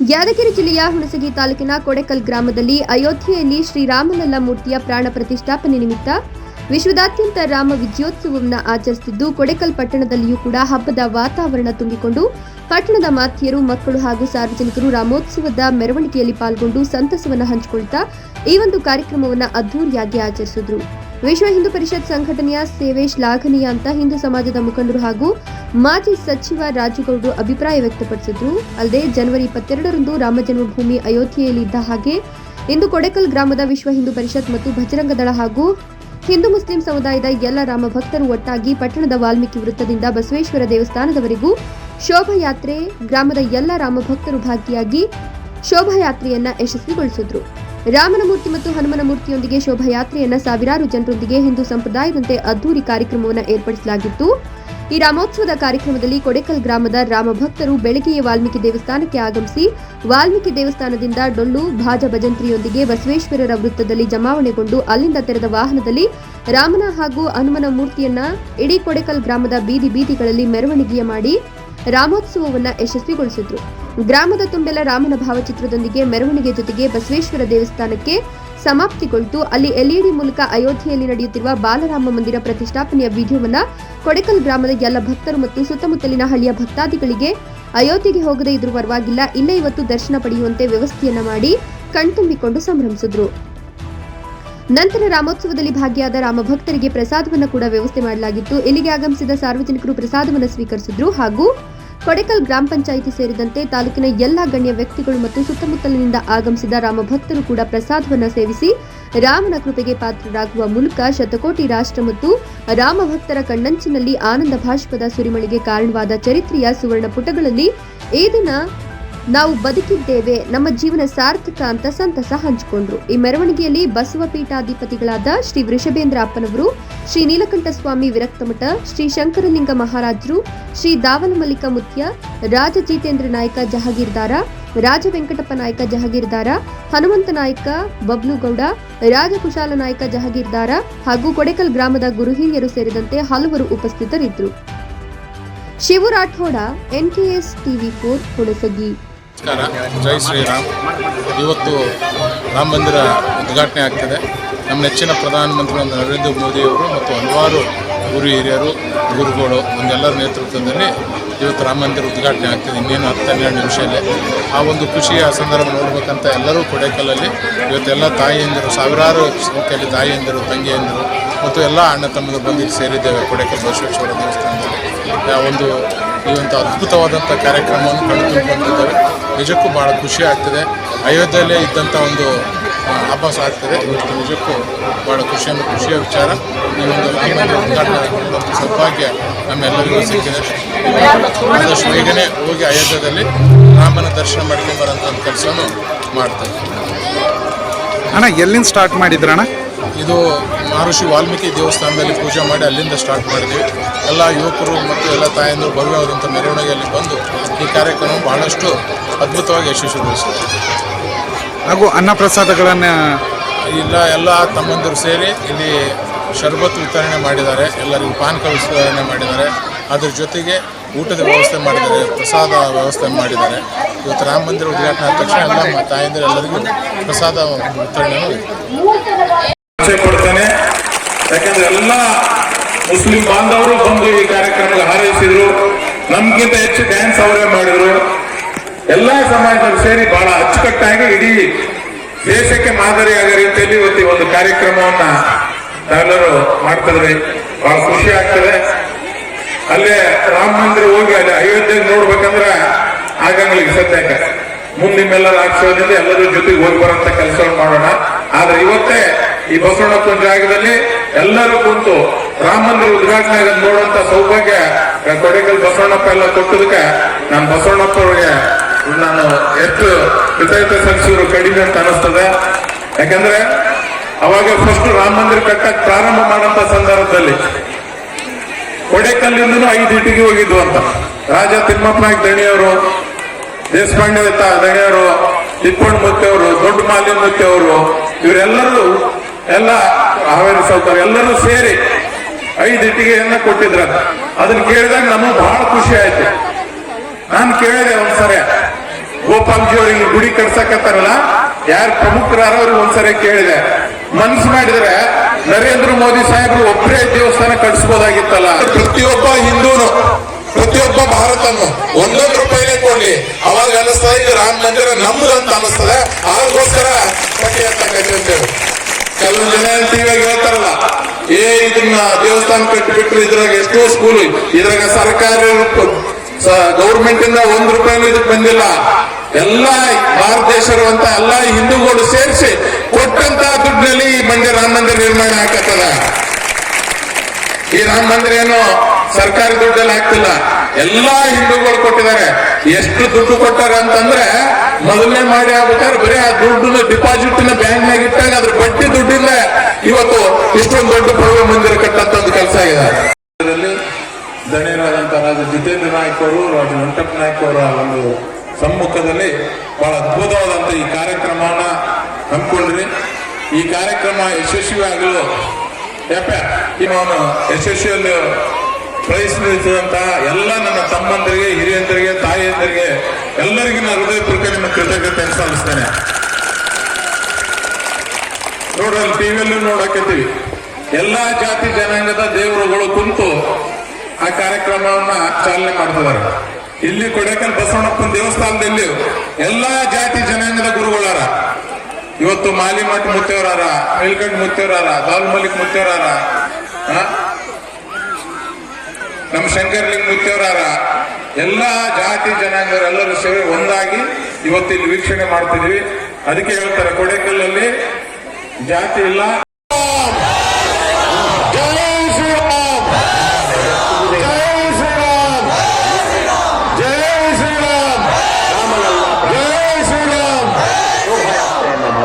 ಯಾದಗಿರಿ ಜಿಲ್ಲೆಯ ಹುಣಸಗಿ ತಾಲೂಕಿನ ಕೊಡೆಕಲ್ ಗ್ರಾಮದಲ್ಲಿ ಅಯೋಧ್ಯೆಯಲ್ಲಿ ಶ್ರೀರಾಮಲಲ್ಲ ಮೂರ್ತಿಯ ಪ್ರಾಣ ಪ್ರತಿಷ್ಠಾಪನೆ ನಿಮಿತ್ತ ವಿಶ್ವದಾದ್ಯಂತ ರಾಮ ವಿಜಯೋತ್ಸವವನ್ನು ಆಚರಿಸುತ್ತಿದ್ದು ಕೊಡೆಕಲ್ ಪಟ್ಟಣದಲ್ಲಿಯೂ ಕೂಡ ಹಬ್ಬದ ವಾತಾವರಣ ತುಂಬಿಕೊಂಡು ಪಟ್ಟಣದ ಮಾತಿಯರು, ಮಕ್ಕಳು ಹಾಗೂ ಸಾರ್ವಜನಿಕರು ರಾಮೋತ್ಸವದ ಮೆರವಣಿಗೆಯಲ್ಲಿ ಪಾಲ್ಗೊಂಡು ಸಂತಸವನ್ನು ಹಂಚಿಕೊಳ್ತಾ ಈ ಒಂದು ಕಾರ್ಯಕ್ರಮವನ್ನು ಅದ್ದೂರಿಯಾಗಿ ಆಚರಿಸಿದ್ರು. ವಿಶ್ವ ಹಿಂದೂ ಪರಿಷತ್ ಸಂಘಟನೆಯ ಸೇವೆ ಶ್ಲಾಘನೀಯ ಅಂತ ಹಿಂದೂ ಸಮಾಜದ ಮುಖಂಡರು ಹಾಗೂ ಮಾಜಿ ಸಚಿವ ರಾಜುಗೌಡರು ಅಭಿಪ್ರಾಯ ವ್ಯಕ್ತಪಡಿಸಿದ್ರು. ಅಲ್ಲದೆ ಜನವರಿ ಇಪ್ಪತ್ತೆರಡರಂದು ರಾಮ ಜನ್ಮಭೂಮಿ ಅಯೋಧ್ಯೆಯಲ್ಲಿ ಇದ್ದ ಹಾಗೆ ಇಂದು ಕೊಡೆಕಲ್ ಗ್ರಾಮದ ವಿಶ್ವ ಹಿಂದೂ ಪರಿಷತ್ ಮತ್ತು ಭಜರಂಗ ದಳ ಹಾಗೂ ಹಿಂದೂ ಮುಸ್ಲಿಂ ಸಮುದಾಯದ ಎಲ್ಲ ರಾಮ ಭಕ್ತರು ಒಟ್ಟಾಗಿ ಪಟ್ಟಣದ ವಾಲ್ಮೀಕಿ ವೃತ್ತದಿಂದ ಬಸವೇಶ್ವರ ದೇವಸ್ಥಾನದವರೆಗೂ ಶೋಭಾಯಾತ್ರೆ ಗ್ರಾಮದ ಎಲ್ಲ ರಾಮ ಭಕ್ತರು ಭಾಗಿಯಾಗಿ ಶೋಭಾಯಾತ್ರೆಯನ್ನ ಯಶಸ್ವಿಗೊಳಿಸಿದ್ರು. ರಾಮನ ಮೂರ್ತಿ ಮತ್ತು ಹನುಮನ ಮೂರ್ತಿಯೊಂದಿಗೆ ಶೋಭಾಯಾತ್ರೆಯನ್ನ ಸಾವಿರಾರು ಜನರೊಂದಿಗೆ ಹಿಂದೂ ಸಂಪ್ರದಾಯದಂತೆ ಅದ್ದೂರಿ ಕಾರ್ಯಕ್ರಮವನ್ನು ಏರ್ಪಡಿಸಲಾಗಿತ್ತು. ಈ ರಾಮೋತ್ಸವದ ಕಾರ್ಯಕ್ರಮದಲ್ಲಿ ಕೊಡೆಕಲ್ ಗ್ರಾಮದ ರಾಮಭಕ್ತರು ಬೆಳಗ್ಗೆಯೇ ವಾಲ್ಮೀಕಿ ದೇವಸ್ಥಾನಕ್ಕೆ ಆಗಮಿಸಿ, ವಾಲ್ಮೀಕಿ ದೇವಸ್ಥಾನದಿಂದ ಡೊಳ್ಳು, ಭಾಜ ಭಜಂತ್ರಿಯೊಂದಿಗೆ ಬಸವೇಶ್ವರರ ವೃತ್ತದಲ್ಲಿ ಜಮಾವಣೆಗೊಂಡು ಅಲ್ಲಿಂದ ತೆರೆದ ವಾಹನದಲ್ಲಿ ರಾಮನ ಹಾಗೂ ಹನುಮನ ಮೂರ್ತಿಯನ್ನ ಇಡೀ ಕೊಡೆಕಲ್ ಗ್ರಾಮದ ಬೀದಿ ಬೀದಿಗಳಲ್ಲಿ ಮೆರವಣಿಗೆಯ ಮಾಡಿ ರಾಮೋತ್ಸವವನ್ನು ಯಶಸ್ವಿಗೊಳಿಸಿದ್ರು. ಗ್ರಾಮದ ತುಂಬೆಲ್ಲ ರಾಮನ ಭಾವಚಿತ್ರದೊಂದಿಗೆ ಮೆರವಣಿಗೆ ಜೊತೆಗೆ ಬಸವೇಶ್ವರ ದೇವಸ್ಥಾನಕ್ಕೆ ಸಮಾಪ್ತಿಗೊಳ್ತು. ಅಲ್ಲಿ ಎಲ್ಇಡಿ ಮೂಲಕ ಅಯೋಧ್ಯೆಯಲ್ಲಿ ನಡೆಯುತ್ತಿರುವ ಬಾಲರಾಮ ಮಂದಿರ ಪ್ರತಿಷ್ಠಾಪನೆಯ ವಿಡಿಯೋವನ್ನ ಕೊಡಕಲ್ ಗ್ರಾಮದ ಎಲ್ಲ ಭಕ್ತರು ಮತ್ತು ಸುತ್ತಮುತ್ತಲಿನ ಹಳ್ಳಿಯ ಭಕ್ತಾದಿಗಳಿಗೆ ಅಯೋಧ್ಯೆಗೆ ಹೋಗದೇ ಇದ್ರೂ ಪರವಾಗಿಲ್ಲ, ಇಲ್ಲೇ ಇವತ್ತು ದರ್ಶನ ಪಡೆಯುವಂತೆ ವ್ಯವಸ್ಥೆಯನ್ನ ಮಾಡಿ ಕಣ್ತುಂಬಿಕೊಂಡು ಸಂಭ್ರಮಿಸಿದ್ರು. ನಂತರ ರಾಮೋತ್ಸವದಲ್ಲಿ ಭಾಗಿಯಾದ ರಾಮ ಭಕ್ತರಿಗೆ ಪ್ರಸಾದವನ್ನು ಕೂಡ ವ್ಯವಸ್ಥೆ ಮಾಡಲಾಗಿತ್ತು. ಇಲ್ಲಿಗೆ ಆಗಮಿಸಿದ ಸಾರ್ವಜನಿಕರು ಪ್ರಸಾದವನ್ನು ಸ್ವೀಕರಿಸಿದ್ರು ಹಾಗೂ ಕೊಡೆಕಲ್ ಗ್ರಾಮ ಪಂಚಾಯಿತಿ ಸೇರಿದಂತೆ ತಾಲೂಕಿನ ಎಲ್ಲಾ ಗಣ್ಯ ವ್ಯಕ್ತಿಗಳು ಮತ್ತು ಸುತ್ತಮುತ್ತಲಿನಿಂದ ಆಗಮಿಸಿದ ರಾಮ ಭಕ್ತರು ಕೂಡ ಪ್ರಸಾದವನ್ನು ಸೇವಿಸಿ ರಾಮನ ಕೃಪೆಗೆ ಪಾತ್ರರಾಗುವ ಮೂಲಕ ಶತಕೋಟಿ ರಾಷ್ಟ್ರ ಮತ್ತು ರಾಮ ಭಕ್ತರ ಕಣ್ಣಂಚಿನಲ್ಲಿ ಆನಂದ ಭಾಷ್ಪದ ಸುರಿಮಳೆಗೆ ಕಾರಣವಾದ ಚರಿತ್ರೆಯ ಸುವರ್ಣ ಪುಟಗಳಲ್ಲಿ ಈ ದಿನ ನಾವು ಬದುಕಿದ್ದೇವೆ, ನಮ್ಮ ಜೀವನ ಸಾರ್ಥಕ ಅಂತ ಸಂತಸ ಹಂಚಿಕೊಂಡ್ರು. ಈ ಮೆರವಣಿಗೆಯಲ್ಲಿ ಬಸವ ಪೀಠಾಧಿಪತಿಗಳಾದ ಶ್ರೀ ವೃಷಭೇಂದ್ರ ಅಪ್ಪನವರು ಶ್ರೀ ನೀಲಕಂಠ ಸ್ವಾಮಿ ವಿರಕ್ತಮಠ ಶ್ರೀ ಶಂಕರಲಿಂಗ ಮಹಾರಾಜರು, ಶ್ರೀ ದಾವನಮಲ್ಲಿಕ ಮುತ್ಯ, ರಾಜ ಜಿತೇಂದ್ರ ನಾಯಕ ಜಹಗೀರ್ದಾರ, ರಾಜ ವೆಂಕಟಪ್ಪ ನಾಯಕ ಜಹಗೀರ್ದಾರ, ಹನುಮಂತ ನಾಯಕ ಬಬ್ಲುಗೌಡ, ರಾಜ ಕುಶಾಲ ನಾಯಕ ಜಹಗೀರ್ದಾರ ಹಾಗೂ ಕೊಡೆಕಲ್ ಗ್ರಾಮದ ಗುರುಹಿರಿಯರು ಸೇರಿದಂತೆ ಹಲವರು ಉಪಸ್ಥಿತರಿದ್ದರು. Shivu Rathod NKS TV four Hunasagi. ನಮಸ್ಕಾರ. ಜೈ ಶ್ರೀರಾಮ್. ಇವತ್ತು ರಾಮ ಮಂದಿರ ಉದ್ಘಾಟನೆ ಆಗ್ತದೆ. ನಮ್ಮ ನೆಚ್ಚಿನ ಪ್ರಧಾನಮಂತ್ರಿ ನರೇಂದ್ರ ಮೋದಿಯವರು ಮತ್ತು ಹಲವಾರು ಗುರು ಹಿರಿಯರು, ಗುರುಗಳು ಒಂದೆಲ್ಲರ ನೇತೃತ್ವದಲ್ಲಿ ಇವತ್ತು ರಾಮ ಮಂದಿರ ಉದ್ಘಾಟನೆ ಆಗ್ತದೆ. ಇನ್ನೇನು ಹತ್ತು ಹನ್ನೆರಡು ನಿಮಿಷದಲ್ಲಿ ಆ ಒಂದು ಖುಷಿಯ ಸಂದರ್ಭ ನೋಡಬೇಕಂತ ಎಲ್ಲರೂ ಕೊಡೈಕಲ್ಲಲ್ಲಿ ಇವತ್ತೆಲ್ಲ ತಾಯಿಯಂದಿರು, ಸಾವಿರಾರು ಸಂಖ್ಯೆಯಲ್ಲಿ ತಾಯಿಯಂದಿರು, ತಂಗಿಯಂದಿರು ಮತ್ತು ಎಲ್ಲ ಅಣ್ಣ ತಮ್ಮದ ಬಂದು ಸೇರಿದ್ದೇವೆ. ಕೊಡೇಕಲ್ ಬಸವೇಶ್ವರ ದೇವಸ್ಥಾನದಲ್ಲಿ. ಆ ಒಂದು ಈ ಒಂದು ಅದ್ಭುತವಾದಂಥ ಕಾರ್ಯಕ್ರಮವನ್ನು ಕಣ್ತುಂಬಿಕೊಂಡಿದ್ದೇವೆ ನಿಜಕ್ಕೂ ಭಾಳ ಖುಷಿ ಆಗ್ತದೆ. ಅಯೋಧ್ಯೆಯಲ್ಲೇ ಇದ್ದಂಥ ಒಂದು ಹಬ್ಬ ಆಭಾಸ ಆಗ್ತದೆ. ಇವತ್ತು ನಿಜಕ್ಕೂ ಭಾಳ ಖುಷಿಯನ್ನು ಖುಷಿಯ ವಿಚಾರ. ಈ ಒಂದು ರಾಮನ ಉದ್ಘಾಟನೆ ಸೌಭಾಗ್ಯ ನಮ್ಮೆಲ್ಲರಿಗೂ ಸಿಕ್ಕಿದೆ. ಆದಷ್ಟು ಬೇಗನೆ ಹೋಗಿ ಅಯೋಧ್ಯದಲ್ಲಿ ರಾಮನ ದರ್ಶನ ಮಾಡ್ಕೊಂಡು ಬರೋಂಥ ಒಂದು ಕೆಲಸವನ್ನು ಮಾಡ್ತೇವೆ. ಅಣ್ಣ ಎಲ್ಲಿಂದ ಸ್ಟಾರ್ಟ್ ಮಾಡಿದ್ರಣ್ಣ? ಇದು ಮಹರ್ಷಿ ವಾಲ್ಮೀಕಿ ದೇವಸ್ಥಾನದಲ್ಲಿ ಪೂಜೆ ಮಾಡಿ ಅಲ್ಲಿಂದ ಸ್ಟಾರ್ಟ್ ಮಾಡಿದ್ವಿ. ಎಲ್ಲ ಯುವಕರು ಮತ್ತು ಎಲ್ಲ ತಾಯಂದಿರು ಭವ್ಯವಾದಂಥ ಮೆರವಣಿಗೆಯಲ್ಲಿ ಬಂದು ಈ ಕಾರ್ಯಕ್ರಮ ಬಹಳಷ್ಟು ಅದ್ಭುತವಾಗಿ ಯಶಸ್ವಿಗೊಳಿಸಿದೆ. ಹಾಗೂ ಅನ್ನಪ್ರಸಾದಗಳನ್ನು ಇಲ್ಲ ಎಲ್ಲ ತಮ್ಮಂದಿರು ಸೇರಿ ಇಲ್ಲಿ ಶರ್ಬತ್ ವಿತರಣೆ ಮಾಡಿದ್ದಾರೆ. ಎಲ್ಲರಿಗೂ ಪಾನಕ ವಿತರಣೆ ಮಾಡಿದ್ದಾರೆ. ಅದ್ರ ಜೊತೆಗೆ ಊಟದ ವ್ಯವಸ್ಥೆ ಮಾಡಿದ್ದಾರೆ ಪ್ರಸಾದ ವ್ಯವಸ್ಥೆ ಮಾಡಿದ್ದಾರೆ. ಇವತ್ತು ರಾಮ ಮಂದಿರ ಉದ್ಘಾಟನೆ ಆದ ತಕ್ಷಣ ಎಲ್ಲ ತಾಯಂದಿರು ಎಲ್ಲರಿಗೂ ಪ್ರಸಾದ ವಿತರಣೆಯನ್ನು ಆಸೆ ಕೊಡ್ತೇನೆ. ಯಾಕಂದ್ರೆ ಎಲ್ಲ ಮುಸ್ಲಿಂ ಬಾಂಧವರು ಬಂದು ಈ ಕಾರ್ಯಕ್ರಮಕ್ಕೆ ಹಾರೈಸಿದ್ರು. ನಮ್ಗಿಂತ ಹೆಚ್ಚು ಡ್ಯಾನ್ಸ್ ಅವರೇ ಮಾಡಿದ್ರು. ಎಲ್ಲಾ ಸಮಾಜದವರು ಸೇರಿ ಬಹಳ ಅಚ್ಚುಕಟ್ಟಾಗಿ ಇಡೀ ದೇಶಕ್ಕೆ ಮಾದರಿಯಾಗೋ ರೀತಿಯಲ್ಲಿ ಇವತ್ತು ಒಂದು ಕಾರ್ಯಕ್ರಮವನ್ನ ನಾವೆಲ್ಲರೂ ಮಾಡ್ತಿದ್ರಿ ಬಹಳ ಖುಷಿ ಆಗ್ತದೆ. ಅಲ್ಲೇ ರಾಮ ಮಂದಿರ ಹೋಗಿ ಅಲ್ಲಿ ಅಯೋಧ್ಯೆ ನೋಡ್ಬೇಕಂದ್ರೆ ಆಗಂಗಳಿಗೆ ಸದ್ಯಂಗ ಮುಂದಿ ಮೇಲೆ ಹಾಕ್ಸೋದ್ರಿಂದ ಎಲ್ಲರೂ ಜೊತೆಗೆ ಹೋಗಿ ಬರೋಂತ ಕೆಲಸವನ್ನು ಮಾಡೋಣ. ಆದ್ರೆ ಇವತ್ತೇ ಈ ಬಸವಣ್ಣಪ್ಪನ ಜಾಗದಲ್ಲಿ ಎಲ್ಲರೂ ಕುಂತು ರಾಮ ಮಂದಿರ ಉದ್ಘಾಟನೆ ನೋಡುವಂತ ಸೌಭಾಗ್ಯ ಕೊಡಗಲ್ ಬಸವಣ್ಣಪ್ಪ ಎಲ್ಲ ಕೊಟ್ಟದಕ್ಕೆ ನಾನು ಬಸವಣ್ಣಪ್ಪ ಅವರಿಗೆ ನಾನು ಎಷ್ಟು ಕೃತಜ್ಞತೆ ಸಲ್ಲಿಸಿದ್ರು ಕಡಿಮೆ ಅಂತ ಅನಿಸ್ತದೆ. ಯಾಕಂದ್ರೆ ಅವಾಗ ಫಸ್ಟ್ ರಾಮ ಮಂದಿರ ಕಟ್ಟಕ್ ಪ್ರಾರಂಭ ಮಾಡಂತ ಸಂದರ್ಭದಲ್ಲಿ ಕೊಡೆಕಲ್ಲಿಂದನೂ ಐದು ಇಟ್ಟಿಗೆ ಹೋಗಿದ್ವು ಅಂತ. ರಾಜ ತಿಮ್ಮಪ್ಪ ನಾಯ್ಕ ದಣಿಯವರು, ದೇಶಪಾಂಡೆ ದಣಿಯವರು ತಿಪ್ಪಣ್ಣ ಮುತ್ತೆಯವರು ದೊಡ್ಡ ಮಾಲಿನ್ ಮುತ್ತೆಯವರು ಇವರೆಲ್ಲರೂ ಎಲ್ಲ ಹಾವೇರಿ ಸೌಕರ್ ಎಲ್ಲರೂ ಸೇರಿ ಐದು ಇಟ್ಟಿಗೆಯನ್ನ ಕೊಟ್ಟಿದ್ರ. ಅದನ್ನ ಕೇಳಿದಾಗ ನಮಗೆ ಬಹಳ ಖುಷಿ ಆಯ್ತು. ನಾನು ಕೇಳಿದೆ ಒಂದ್ಸರಿ, ಗೋಪಾಲ್ಜಿ ಅವರಿಗೆ ಗುಡಿ ಕಟ್ಸಕತ್ತಾರಲ್ಲ, ಯಾರು ಪ್ರಮುಖರಾರ ಅವ್ರಿಗೆ ಒಂದ್ಸರಿ ಕೇಳಿದೆ. ಮನ್ಸು ಮಾಡಿದ್ರೆ ನರೇಂದ್ರ ಮೋದಿ ಸಾಹೇಬರು ಒಬ್ಬರೇ ದೇವಸ್ಥಾನ ಕಟ್ಸ್ಬೋದಾಗಿತ್ತಲ್ಲ. ಪ್ರತಿಯೊಬ್ಬ ಹಿಂದೂನು, ಪ್ರತಿಯೊಬ್ಬ ಭಾರತನು ಒಂದೊಂದು ರೂಪಾಯಿನೇ ಕೊಡ್ಲಿ. ಅವಾಗ ಅನಿಸ್ತದೆ ಇದು ರಾಮ ಮಂದಿರ ನಮ್ದು ಅಂತ ಅನಿಸ್ತದೆ. ಅದಕ್ಕೋಸ್ಕರ ಅಂತ ಅಂತಕ್ಕಂಥದ್ದು ಕೆಲವು ಜನ ಇವಾಗ ಹೇಳ್ತಾರಲ್ಲ, ಏ, ಇದನ್ನ ದೇವಸ್ಥಾನ ಕಟ್ಟಿಬಿಟ್ರು ಇದ್ರಾಗ ಎಷ್ಟೋ ಸ್ಕೂಲ್ ಇದ್ರಾಗ ಸರ್ಕಾರಿ ಗೌರ್ಮೆಂಟ್ ಇಂದ ಒಂದ್ ರೂಪಾಯಿನೂ ಇದಕ್ಕೆ ಬಂದಿಲ್ಲ. ಎಲ್ಲ ಭಾರತ ದೇಶರುವಂತ ಎಲ್ಲ ಹಿಂದೂಗಳು ಸೇರಿಸಿ ಕೊಟ್ಟಂತ ದುಡ್ಡಿನಲ್ಲಿ ಈ ಮಂದಿರ, ರಾಮ ಮಂದಿರ ನಿರ್ಮಾಣ ಆಗತ್ತದ ಈ ರಾಮ ಮಂದಿರ ಏನು ಸರ್ಕಾರಿ ದುಡ್ಡಲ್ಲಿ ಹಾಕ್ತಿಲ್ಲ ಎಲ್ಲಾ ಹಿಂದೂಗಳು ಕೊಟ್ಟಿದ್ದಾರೆ. ಎಷ್ಟು ದುಡ್ಡು ಕೊಟ್ಟಾರ ಅಂತಂದ್ರೆ ಮೊದಲನೇ ಮಾಡಿ ಆಗ್ಬೇಕಾದ್ರೆ ಬರೀ ಆ ದುಡ್ಡು ಡಿಪಾಸಿಟ್ನ ಬ್ಯಾಂಕ್ ಇಟ್ಟಾಗ ಅದ್ರ ಬಡ್ಡಿ ದುಡ್ಡಿಲ್ಲ ಇವತ್ತು ಇಷ್ಟೊಂದು ದೊಡ್ಡ ಪ್ರಭಾವ ಮಂದಿರ ಕಟ್ಟಂತ ಒಂದು ಕೆಲಸ ಆಗಿದೆ. ದಣಿಯರಾದಂತ ರಾಜ ಜಿತೇಂದ್ರ ನಾಯ್ಕ ಅವರು, ರಾಜ ವೆಂಕಟ ನಾಯ್ಕ ಅವರ ಒಂದು ಸಮ್ಮುಖದಲ್ಲಿ ಬಹಳ ಅದ್ಭುತವಾದಂತ ಈ ಕಾರ್ಯಕ್ರಮವನ್ನ ಹಮ್ಮಿಕೊಂಡ್ರಿ. ಈ ಕಾರ್ಯಕ್ರಮ ಯಶಸ್ವಿ ಆಗಲು ಯಾಕೆ ಯಶಸ್ವಿಯಲ್ಲಿ ಪ್ರಯತ್ನಿಸಿದಂತ ಎಲ್ಲ ನನ್ನ ತಮ್ಮಂದರಿಗೆ, ಹಿರಿಯಂದರಿಗೆ, ತಾಯಿಯಂದರಿಗೆ, ಎಲ್ಲರಿಗೂ ನಾನು ಹೃದಯಪೂರ್ವಕ ನಿಮ್ಮ ಕೃತಜ್ಞತೆ ಸಲ್ಲಿಸ್ತೇನೆ. ನೋಡ್ರಲ್ಲಿ ಟಿವಿಯಲ್ಲೂ ನೋಡಕತ್ತೀವಿ. ಎಲ್ಲಾ ಜಾತಿ ಜನಾಂಗದ ದೇವರುಗಳು ಕುಂತು ಆ ಕಾರ್ಯಕ್ರಮವನ್ನ ಚಾಲನೆ ಮಾಡ್ತಿದ್ದಾರೆ. ಇಲ್ಲಿ ಕೊಡಕಲ್ ಬಸವಣ್ಣಪ್ಪನ ದೇವಸ್ಥಾನದಲ್ಲಿ ಎಲ್ಲಾ ಜಾತಿ ಜನಾಂಗದ ಗುರುಗಳಾರ. ಇವತ್ತು ಮಾಲಿಮಠ ಮುತ್ತೇವರಾರ ಮೇಲ್ಕಂಡ್ ಮುತ್ತೇವರಾರ ದಾಲ್ ಮಲಿಕ್ ಮುತ್ತೇವರಾರ ಆ? ನಮ್ಮ ಶಂಕರ್ಲಿಂಗ್ ಮುತ್ತೇವರಾರ ಎಲ್ಲ ಜಾತಿ ಜನಾಂಗರೆಲ್ಲರೂ ಸೇರಿ ಒಂದಾಗಿ ಇವತ್ತು ಇಲ್ಲಿ ವೀಕ್ಷಣೆ ಮಾಡ್ತಿದ್ವಿ ಅದಕ್ಕೆ ಹೇಳ್ತಾರೆ, ಕೊಡೇಕಲ್ಲಲ್ಲಿ ಜಾತಿ ಇಲ್ಲ.